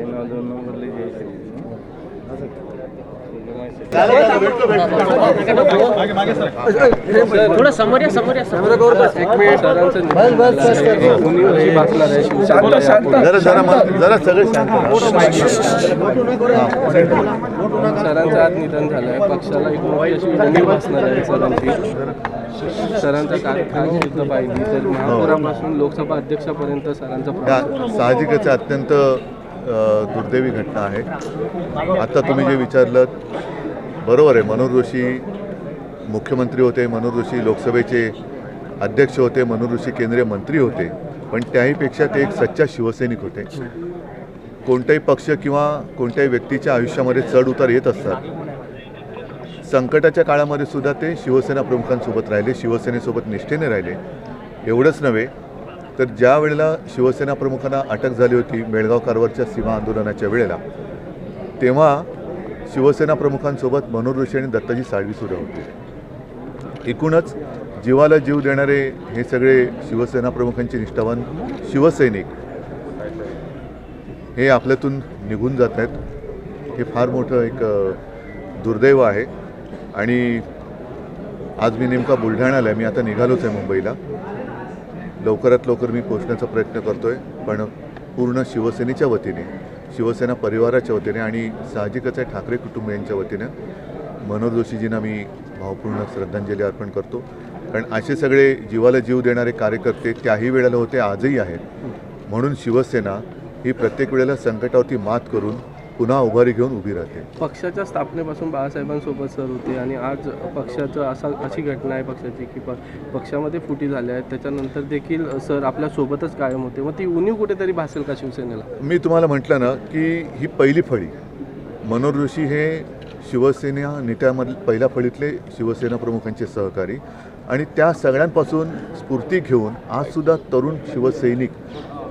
ఏనాదో నంబర్లు చేసేది. थोडं समोर या समोर या समोर. सरांचं आज निधन झालंय. पक्षाला एक मोठी अशी असणार आहे सरांची. सरांचा कार्यकाळ शुद्ध पाहिली तर महापौरापासून लोकसभा अध्यक्षापर्यंत सरांचा साहजिकच अत्यंत दुर्दैवी घटना आहे. आता तुम्ही जे विचारलं बरोबर आहे मनोहर जोशी मुख्यमंत्री होते मनोहर जोशी लोकसभेचे अध्यक्ष होते मनोहर जोशी केंद्रीय मंत्री होते पण त्याहीपेक्षा ते एक सच्चा शिवसैनिक होते. कोणताही पक्ष किंवा कोणत्याही व्यक्तीच्या आयुष्यामध्ये चढ उतार येत असतात. संकटाच्या काळामध्ये सुद्धा ते शिवसेना प्रमुखांसोबत राहिले शिवसेनेसोबत निष्ठेने राहिले. एवढंच नव्हे तर ज्या वेळेला शिवसेना प्रमुखांना अटक झाली होती मेळगाव कारवारच्या सीमा आंदोलनाच्या वेळेला तेव्हा शिवसेना प्रमुखांसोबत मनोहर ऋषी आणि दत्ताजी साळवी सुद्धा होते. एकूणच जीवाला जीव देणारे हे सगळे शिवसेना प्रमुखांचे निष्ठावान शिवसैनिक हे आपल्यातून निघून जात आहेत. हे फार मोठं एक दुर्दैव आहे. आणि आज मी नेमका बुलढाण्याला आहे. मी आता निघालोच आहे मुंबईला. लवकरात लवकर मी पोचण्याचा प्रयत्न करतो आहे पण पूर्ण शिवसेनेच्या वतीने शिवसेना परिवाराच्या वतीने आणि साहजिकच आहे ठाकरे कुटुंबियांच्या वतीने मनोहर जोशीजींना मी भावपूर्ण श्रद्धांजली अर्पण करतो. कारण असे सगळे जीवाला जीव देणारे कार्यकर्ते त्याही वेळेला होते आजही आहेत. म्हणून शिवसेना ही प्रत्येक वेळेला संकटावरती मात करून पुन्हा उभारी घेऊन उभी राहते. पक्षाच्या स्थापनेपासून बाळासाहेबांसोबत सर होते आणि आज पक्षाचं असा अशी घटना आहे पक्षाची की प पक्षामध्ये फुटी झाल्या आहेत. त्याच्यानंतर देखील सर आपल्या सोबतच कायम होते. मग ती उणीव कुठेतरी भासेल का शिवसेनेला? मी तुम्हाला म्हटलं ना की ही पहिली फळी. मनोहर जोशी हे शिवसेना नेत्यामधील पहिल्या फळीतले शिवसेना प्रमुखांचे सहकारी. आणि त्या सगळ्यांपासून स्फूर्ती घेऊन आजसुद्धा तरुण शिवसैनिक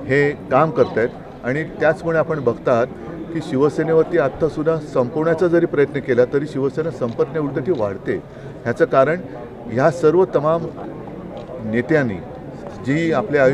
हे काम करत आहेत आणि त्याचमुळे आपण बघतात की शिवसेनेवरती आत्तासुद्धा संपवण्याचा जरी प्रयत्न केला तरी शिवसेना संपत नाही उलट ती वाढते. ह्याचं कारण ह्या सर्व तमाम नेत्यांनी जी आपल्या